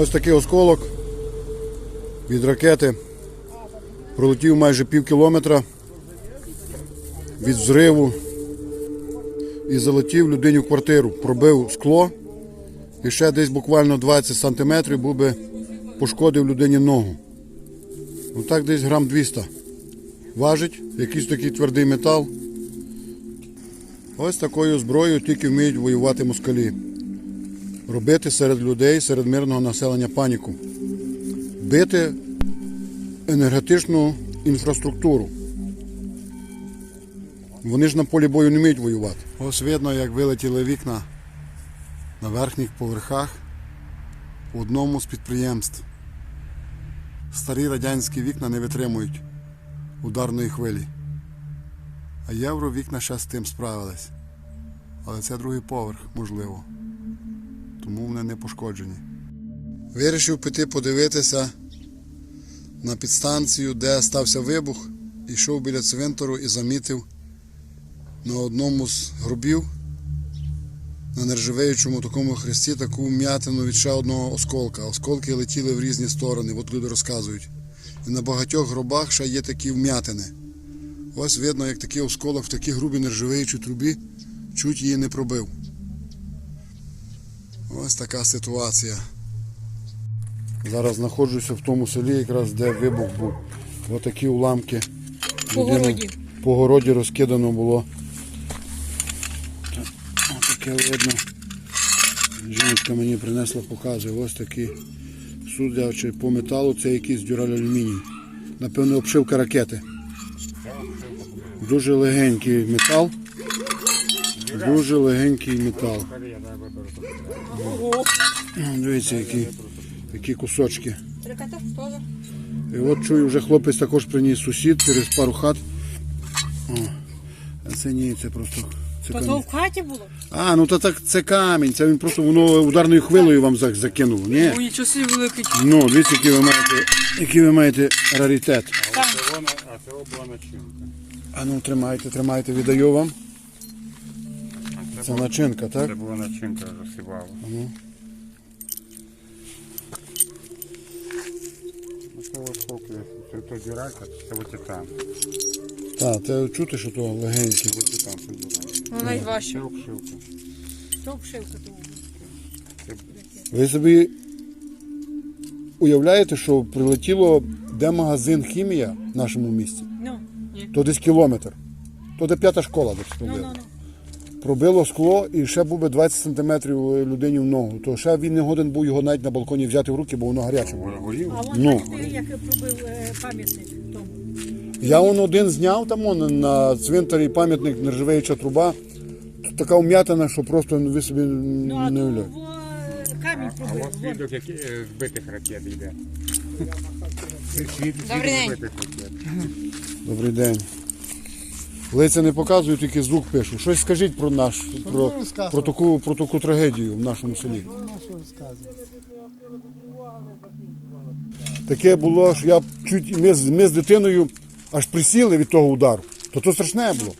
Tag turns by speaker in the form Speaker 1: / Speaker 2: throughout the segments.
Speaker 1: Ось такий осколок від ракети. Пролетів майже пів кілометра від взриву і залетів людині в квартиру, пробив скло і ще десь буквально 20 сантиметрів був би пошкодив людині ногу. Ну так десь грам 200. Важить якийсь такий твердий метал. Ось такою зброєю тільки вміють воювати москалі. Робити серед людей, серед мирного населення паніку. Бити енергетичну інфраструктуру. Вони ж на полі бою не вміють воювати. Ось видно, як вилетіли вікна на верхніх поверхах у одному з підприємств. Старі радянські вікна не витримують ударної хвилі. А євровікна ще з тим справились. Але це другий поверх, можливо. Тому вони не пошкоджені. Вирішив піти подивитися на підстанцію, де стався вибух, йшов біля цвинтару і замітив на одному з гробів на нержавеючому такому хресті таку вм'ятину від ще одного осколка. Осколки летіли в різні сторони, от люди розказують. І на багатьох гробах ще є такі вм'ятини. Ось видно, як такий осколок в такій грубій нержавеючій трубі чуть її не пробив. Ось така ситуація. Зараз знаходжуся в тому селі, якраз де вибух був. Ось такі уламки.
Speaker 2: По городі.
Speaker 1: По городі розкидано було. Ось таке видно. Жіночка мені принесла, показує. Ось такі. Судячи по металу, це якийсь дюраль алюміній. Напевно, обшивка ракети. Дуже легенький метал. Дуже легенький метал.
Speaker 2: Ого.
Speaker 1: Дивіться, які, які кусочки. І от чую, вже хлопець також приніс сусід через пару хат. О, а це ні, це просто. Це
Speaker 2: То то в хаті було?
Speaker 1: А, ну то так це камінь, це він просто воно ударною хвилею вам зак- закинуло. Ні.
Speaker 2: Ой, часи великий.
Speaker 1: Ну, дивіться, який ви маєте, який ви маєте раритет.
Speaker 2: Там.
Speaker 3: Це вона, а це була начинка.
Speaker 1: А ну тримайте, тримайте, віддаю вам. Це начинка, так?
Speaker 3: Це була начинка.
Speaker 1: Ну.
Speaker 3: Ну, Це ось поки, це то дюралька, це ось титан.
Speaker 1: Так, це чути, що то легенький.
Speaker 3: Ось титан, це дюралька.
Speaker 2: Ну, найважче.
Speaker 3: Це обшивка.
Speaker 2: То обшивка того.
Speaker 1: Ви собі уявляєте, що прилетіло, де магазин хімія в нашому місті?
Speaker 2: Ну, ні.
Speaker 1: То десь кілометр. То де п'ята школа десь
Speaker 2: Ну,
Speaker 1: пробила.
Speaker 2: ну, ну.
Speaker 1: Пробило скло і ще був би 20 сантиметрів людині в ногу. То ще він не годен був його навіть на балконі взяти в руки, бо воно гаряче було.
Speaker 2: А вон
Speaker 1: Ну.
Speaker 2: бачите, як пробив е, пам'ятник тому.
Speaker 1: Я он один зняв там он, на цвинтарі пам'ятник нержавеюча труба. Тут така вм'ятина, що просто ви собі
Speaker 2: Ну, а
Speaker 1: не уявляєте.
Speaker 2: во, камінь
Speaker 3: А
Speaker 2: пробив.
Speaker 3: ось
Speaker 2: Вон.
Speaker 3: свідок, який е, збитих ракет йде. Свідок
Speaker 2: Добрий день.
Speaker 3: збитих ракет.
Speaker 1: Добрий день. Лиця не показую, тільки звук пишу. Щось скажіть про наш про, про, таку, про таку трагедію в нашому селі. Таке було, що я чуть ми, з- ми з дитиною аж присіли від того удару. То то страшне було.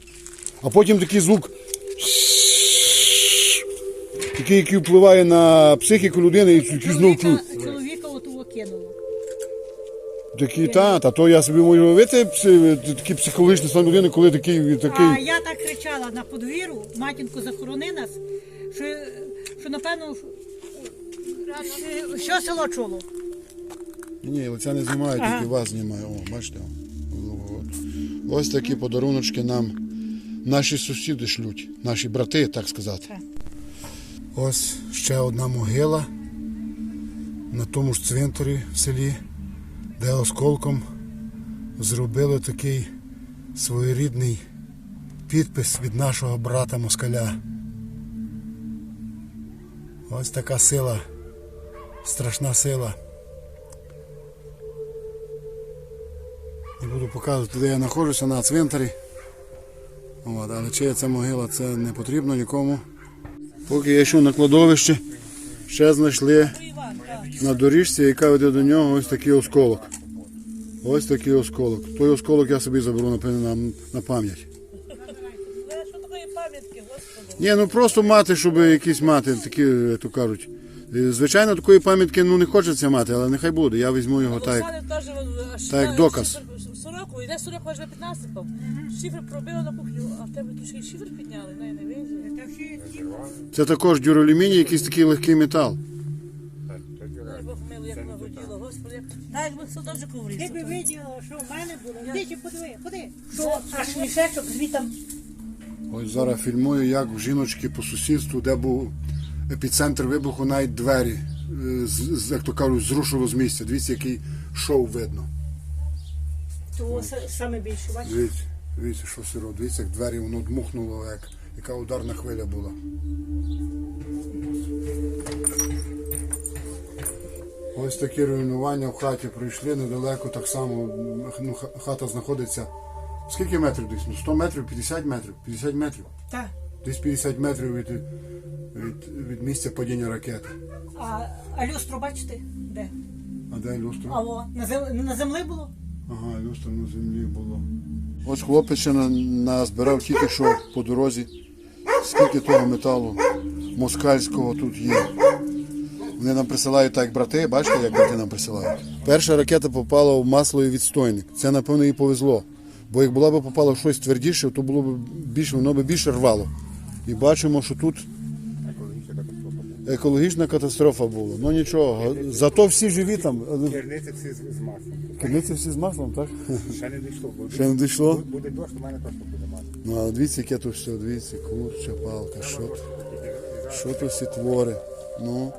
Speaker 1: А потім такий звук, такий, який впливає на психіку людини і знову чую. Такий, та, та то я собі можу уявити пси- такий психологічний стан людини, коли такий, такий.
Speaker 2: А я так кричала на подвір'ю, матінко захорони нас, що, що напевно, що- що село чуло.
Speaker 1: Ні, лиця не знімаю, тільки вас знімаю. О, бачите? От. Ось такі подаруночки нам наші сусіди шлють, наші брати, так сказати.
Speaker 2: Так.
Speaker 1: Ось ще одна могила на тому ж цвинтарі в селі, де осколком зробили такий своєрідний підпис від нашого брата москаля. Ось така сила, страшна сила. Не буду показувати, де я знаходжуся на цвинтарі. От, але чия це могила, це не потрібно нікому. Поки я йшов на кладовище, ще знайшли на доріжці, яка веде до нього ось такий осколок. Ось такий осколок. Той осколок я собі заберу напевно, на, на пам'ять.
Speaker 2: Що такої пам'ятки, господи?
Speaker 1: Ні, ну просто мати, щоб якісь мати, такі, то кажуть, Е, Звичайно, такої пам'ятки ну, не хочеться мати, але нехай буде. Я візьму його так.
Speaker 4: Оксани теж
Speaker 1: так як доказ.
Speaker 4: Сороку, йде сорок аж 15 Шифр пробили на кухню, а в тебе тут ще й шифр підняли, не, не
Speaker 2: ті-
Speaker 1: Це також дюралюміній, якийсь такий легкий метал.
Speaker 4: Дай якби садочок вріс.
Speaker 2: Ти би виділа, що в мене було. Іди, подиви, ходи. Що аж мішечок звітом.
Speaker 1: Ось зараз фільмую, як в жіночки по сусідству, де був епіцентр вибуху, навіть двері, е, з- з- як то кажуть, зрушило з місця. Дивіться, який шоу видно.
Speaker 2: То саме більше, бачиш?
Speaker 1: Дивіться, дивіться, що сиро. Дивіться, як двері воно дмухнуло, як яка ударна хвиля була. Ось такі руйнування в хаті пройшли недалеко, так само ну, хата знаходиться. Скільки метрів десь? Ну, 100 метрів, 50 метрів, 50 метрів.
Speaker 2: Так.
Speaker 1: Десь 50 метрів від, від, від місця падіння ракети.
Speaker 2: А, а люстру бачите? Де?
Speaker 1: А де люстра?
Speaker 2: Алло, на, зем... на землі було?
Speaker 1: Ага, люстра на землі було. Ось хлопець ще на- назбирав тільки що по дорозі. Скільки того металу москальського тут є. Вони нам присилають так, як брати, бачите, як брати нам присилають. Перша ракета попала в масловий відстойник. Це, напевно, їй повезло. Бо як була б попала в щось твердіше, то було б більше, воно б більше рвало. І бачимо, що тут
Speaker 3: Екологічна катастрофа була.
Speaker 1: Ну нічого, зато всі живі там.
Speaker 3: Керниці всі з, маслом.
Speaker 1: Керниці всі з маслом, так?
Speaker 3: Ще не дійшло. Буде,
Speaker 1: Ще не дійшло?
Speaker 3: Буде, буде дощ, у мене просто буде масло.
Speaker 1: Ну, а дивіться, яке тут все, дивіться, курча, палка, що, що тут всі твори. Ну.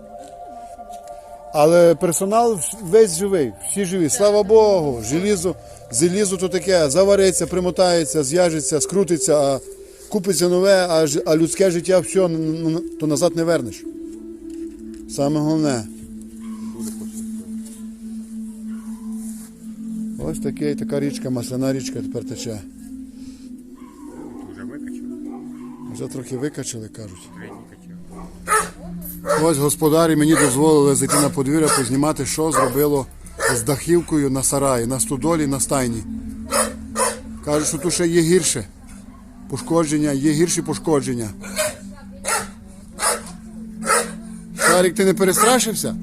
Speaker 1: Але персонал весь живий, всі живі. Слава Богу, желізо, желізо то таке, завариться, примотається, зв'яжеться, скрутиться, а купиться нове, а, а людське життя все, то назад не вернеш. Саме головне. Ось таке, така річка, масляна річка тепер тече.
Speaker 3: Вже викачав,
Speaker 1: Вже трохи викачали, кажуть. Ось господарі мені дозволили зайти на подвір'я, познімати, що зробило з дахівкою на сараї, на стодолі, на стайні. Кажуть, що тут ще є гірше. Пошкодження, є гірші пошкодження. Шарик, ти не перестрашився?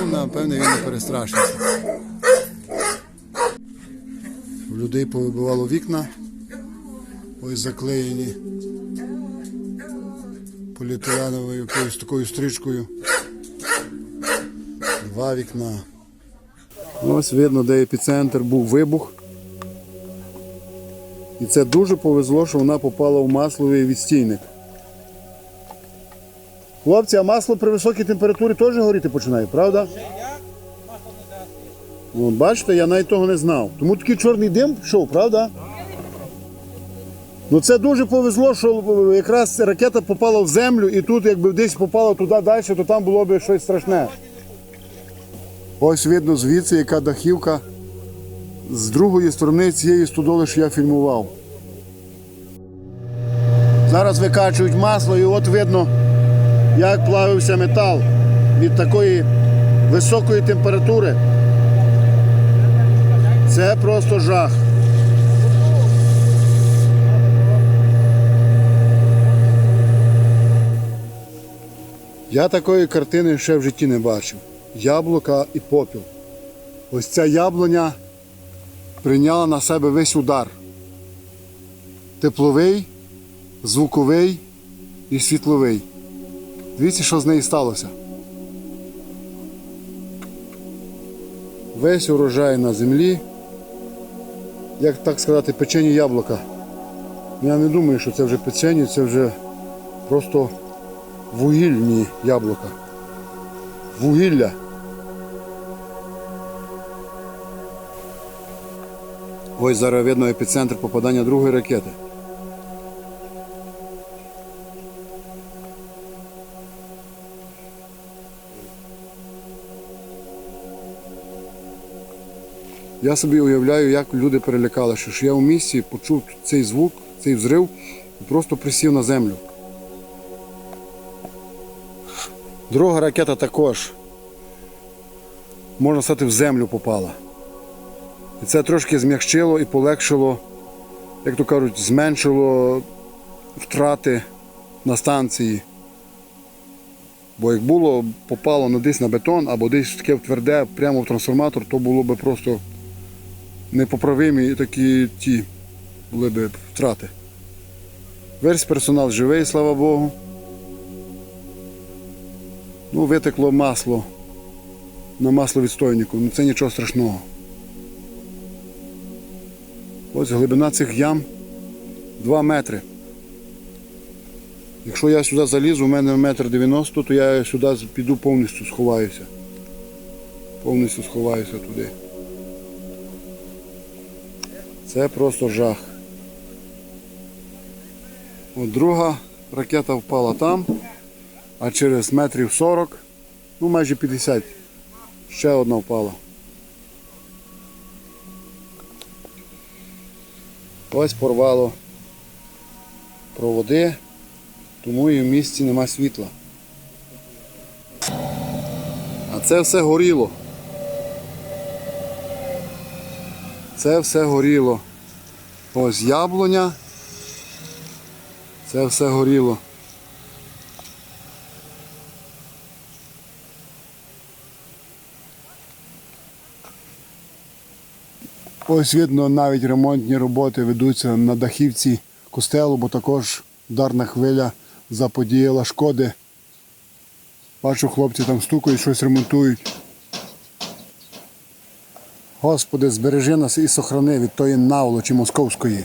Speaker 1: Ну, напевне, він не перестрашився. У людей повибивало вікна. Ось заклеєні поліетиленовою якоюсь такою стрічкою. Два вікна. Ось видно, де епіцентр був вибух. І це дуже повезло, що вона попала в масловий відстійник. Хлопці, а масло при високій температурі теж горіти починає, правда? От, бачите, я навіть того не знав. Тому такий чорний дим пішов, правда? Ну це дуже повезло, що е, якраз ракета попала в землю і тут, якби десь попала туди далі, то там було б щось страшне. Ось видно звідси, яка дахівка з другої сторони цієї стодоли, що я фільмував. Зараз викачують масло і от видно, як плавився метал від такої високої температури. Це просто жах. Я такої картини ще в житті не бачив. Яблука і попіл. Ось ця яблуня прийняла на себе весь удар. Тепловий, звуковий і світловий. Дивіться, що з нею сталося. Весь урожай на землі. Як так сказати, печені яблука. Я не думаю, що це вже печені, це вже просто вугільні яблука. Вугілля. Ось зараз видно епіцентр попадання другої ракети. Я собі уявляю, як люди перелякалися, що я у місті почув цей звук, цей взрив і просто присів на землю. Друга ракета також, можна сказати, в землю попала. І це трошки змягчило і полегшило, як то кажуть, зменшило втрати на станції. Бо як було, попало на десь на бетон або десь таке в тверде, прямо в трансформатор, то було би просто непоправимі такі ті були б втрати. Весь персонал живий, слава Богу. Ну, витекло масло на масловідстойнику, ну це нічого страшного. Ось глибина цих ям 2 метри. Якщо я сюди залізу, у мене метр 90, то я сюди піду повністю сховаюся. Повністю сховаюся туди. Це просто жах. От друга ракета впала там, а через метрів 40, ну майже 50, ще одна впала. Ось порвало проводи, тому і в місті нема світла. А це все горіло. Це все горіло. Ось яблуня. Це все горіло. Ось видно, навіть ремонтні роботи ведуться на дахівці костелу, бо також ударна хвиля заподіяла шкоди. Бачу, хлопці там стукають, щось ремонтують. Господи, збережи нас і сохрани від тої наволочі московської.